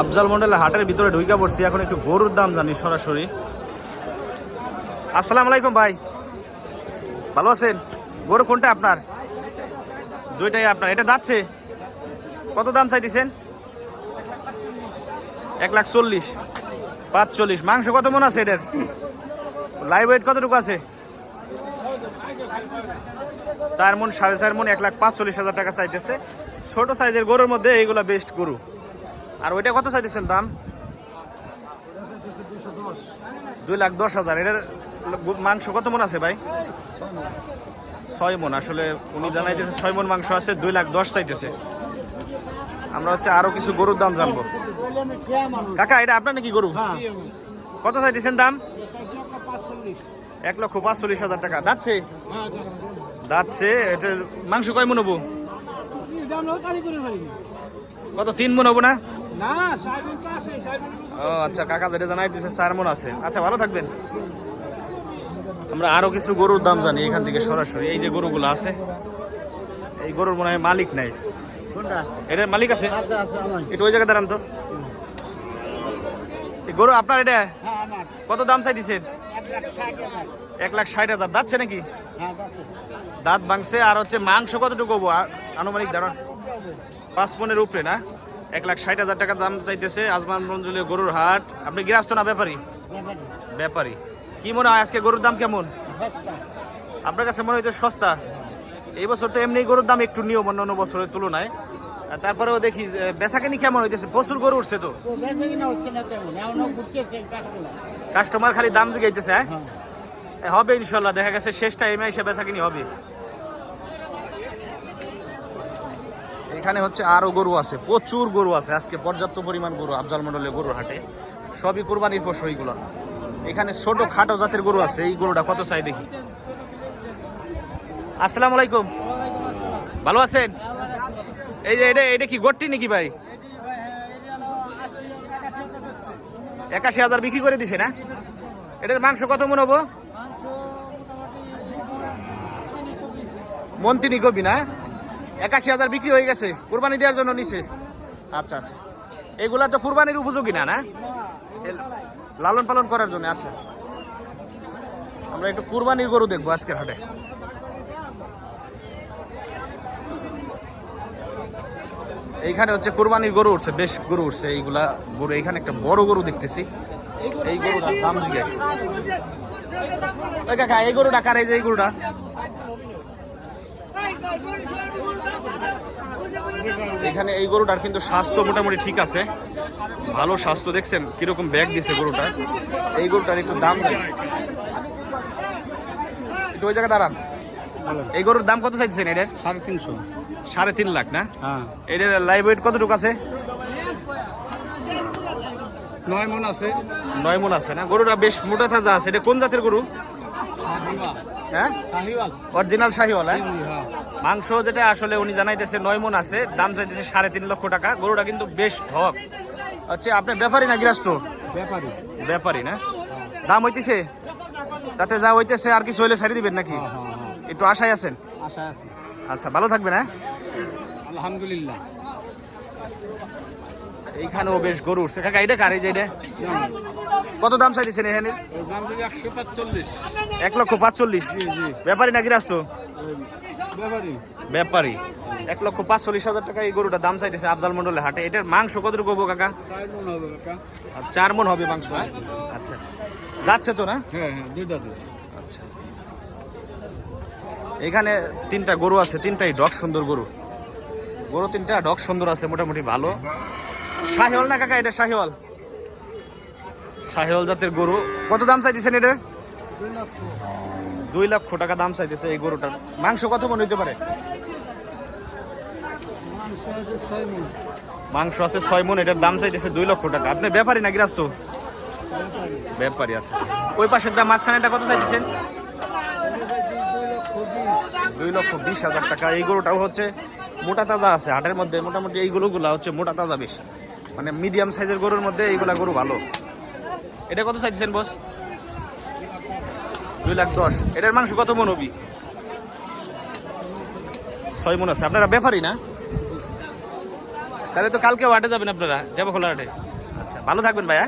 আফজাল মন্ডলের হাটের ভিতরে ঢুইকা পড়ছি, এখন একটু গরুর দাম জানি সরাসরি। আসসালাম আলাইকুম ভাই। ভালো আছেন? গরু কোনটা আপনার? দুইটাই আপনার। এটা যাচ্ছে? কত দাম চাইতেছেন? এক লাখ চল্লিশ। পাঁচ চল্লিশ মাংস কত মন আছে এটার? লাইভ ওয়েট কতটুকু আছে? চার মন, সাড়ে চার মন, এক লাখ পাঁচচল্লিশ হাজার টাকা চাইতেছে। ছোট সাইজের গরুর মধ্যে এইগুলা বেস্ট গরু। আর ওইটা কত চাইতেছেন দাম? দুই লাখ দশ হাজার। এটার মাংস কত মন আছে ভাই? ছয় মন। আসলে উনি জানাইতেছে ছয় মন মাংস আছে, দুই লাখ দশ চাইতেছে। আমরা হচ্ছে আরও কিছু গরুর দাম জানব। কাকা, এটা আপনার নাকি গরু? কত চাইতেছেন দাম? এক লক্ষ পাঁচচল্লিশ হাজার টাকা। যাচ্ছে যাচ্ছে এটার মাংস কয় মন হব? কত, তিন মন হব না? ও আচ্ছা কাকা যেটা জানাই দিচ্ছে চার মন আছে। আচ্ছা ভালো থাকবেন। আমরা আরও কিছু গরুর দাম জানি এখান থেকে সরাসরি। এই যে গরুগুলো আছে এই গরুর মনে হয় মালিক নাই। এটার মালিক আছে? একটু ওই জায়গায় দাঁড়ান তো। এই গরু আপনার এটা? কত দাম চাই দিচ্ছেন এক লাখ ষাট হাজার। যাচ্ছে নাকি? দাঁত ভাঙছে আর হচ্ছে মাংস কতটুকু হব? আনুমানিক দাঁড়ান পাঁচ পনেরো উপরে না? এক লাখ ষাট হাজার টাকা দাম চাইতেছে আজমান মঞ্জুলের গরুর হাট। আপনি গৃহস্থ না ব্যাপারী? ব্যাপারী। কি মনে হয় আজকে গরুর দাম কেমন? আপনার কাছে মনে হইতে সস্তা? এই বছর তো এমনি গরুর দাম একটু নিয়ম অন্য অন্য বছরের তুলনায়। তারপরেও দেখি বেচাকেনি কেমন হইতেছে? প্রচুর গরু উঠছে তো। কাস্টমার। খালি দাম জিগাইতেছে হ্যাঁ? হবে ইনশাল্লাহ দেখা গেছে শেষ টাইমে এসে বেচাকেনি হবে। এখানে হচ্ছে আরও গরু আছে, প্রচুর গরু আছে, আজকে পর্যাপ্ত পরিমাণ গরু, আফজাল মন্ডলে গরুর হাটে। সবই কোরবানির পশু এইগুলো এখানে ছোট খাটো জাতের গরু আছে, এই গরুটা কত চাই দেখি? আসসালামু আলাইকুম। ভালো আছেন? এই যে এটা এটা কি গট্টি নাকি ভাই? একাশি হাজার বিক্রি করে দিছে না? এটার মাংস কত মন হব? মন্ত্রী কবি না? একাশি হাজার বিক্রি হয়ে গেছে, কুরবানি দেওয়ার জন্য নিছে। আচ্ছা আচ্ছা। এগুলা তো কুরবানির উপযোগী না না? লালন পালন করার জন্য আছে। আমরা একটু কুরবানির গরু দেখব আজকের হাটে। এইখানে হচ্ছে কুরবানির গরু উঠছে, বেশ গরু উঠছে, এইগুলা গরু এইখানে একটা বড় গরু দেখতেছি। এই গরুটার দাম জিজ্ঞাসা। কাকা, এই গরুটা কার? এই যে এই গরুটা। এখানে এই গরুটার কিন্তু স্বাস্থ্য মোটামুটি ঠিক আছে। ভালো স্বাস্থ্য দেখছেন? কীরকম ব্যাগ দিছে গরুটা। এই গরুটার একটু দাম দেন। একটু ওই জায়গায় দাঁড়ান। এই গরুর দাম কত চাইছেন এটার? সাড়ে তিনশো। সাড়ে তিন লাখ না? হ্যাঁ। এটার লাইভ ওয়েট কতটুকু আছে? নয় মন আছে। নয় মন আছে না? গরুটা বেশ মোটা তাজা আছে। এটা কোন জাতের গরু? হ্যাঁ? অরিজিনাল শাহিওয়াল হ্যাঁ? হ্যাঁ মাংস যেটা আসলে উনি জানাইতেছে নয় মন আছে দাম চাইতেছে সাড়ে তিন লক্ষ টাকা। গরুটা কিন্তু বেশ ঠক আচ্ছা আপনি ব্যাপারী না গৃহস্থ? ব্যাপারী। ব্যাপারী না? দাম হইতেছে? তাতে যা হইতেছে আর কিছু হইলে ছাড়ি দিবেন নাকি? হ্যাঁ হ্যাঁ হ্যাঁ। একটু আশায় আছেন? আশা আছে। আচ্ছা ভালো থাকবেন হ্যাঁ? আলহামদুলিল্লাহ। এইখানেও বেশ গরু উঠছে কাকা এটা কার? এই কত দাম চাইতেছেন এখানে? এক লক্ষ পাঁচচল্লিশ? ব্যাপারী না গৃহস্থ ওই ব্যাপারী। এক লক্ষ পাঁচচল্লিশ হাজার টাকা এই গরুটা দাম চাইতেছে আফজাল মন্ডলের হাটে। এটার মাংস কতটুকু হব কাকা? চার মন হবে কাকা। চার মন হবে মাংস? আচ্ছা। যাচ্ছে তো না? হ্যাঁ হ্যাঁ আচ্ছা। এখানে তিনটা গরু আছে তিনটাই ডগ সুন্দর গরু। গরু তিনটা ডগ সুন্দর আছে মোটামুটি ভালো। শাহিওয়াল না কাকা, এটা শাহিওয়াল? শাহিওয়াল জাতের গরু। কত দাম চাইতেছেন এটার? দুই লক্ষ টাকা দাম চাইতেছে এই গরুটার। মাংস কত মন হইতে পারে? মাংস আছে ছয় মন, এটার দাম চাইতেছে দুই লক্ষ টাকা। আপনি ব্যাপারী না গৃহস্থ ব্যাপারী আছে। ওই পাশেরটা মাঝখানেটা কত চাইতেছেন? দুই লক্ষ বিশ হাজার টাকা। এই গরুটাও হচ্ছে মোটা তাজা আছে, হাটের মধ্যে মোটামুটি এই গরুগুলা হচ্ছে মোটা তাজা বেশি। মানে মিডিয়াম সাইজের গরুর মধ্যে এইগুলা গরু ভালো। এটা কত চাইছেন বস দুই লাখ দশ। এটার মাংস কত মন হবি ছয় মন আছে। আপনারা ব্যাপারই না? তাহলে তো কালকে হাটে যাবেন আপনারা যাব খোলা হাটে। আচ্ছা ভালো থাকবেন ভাইয়া।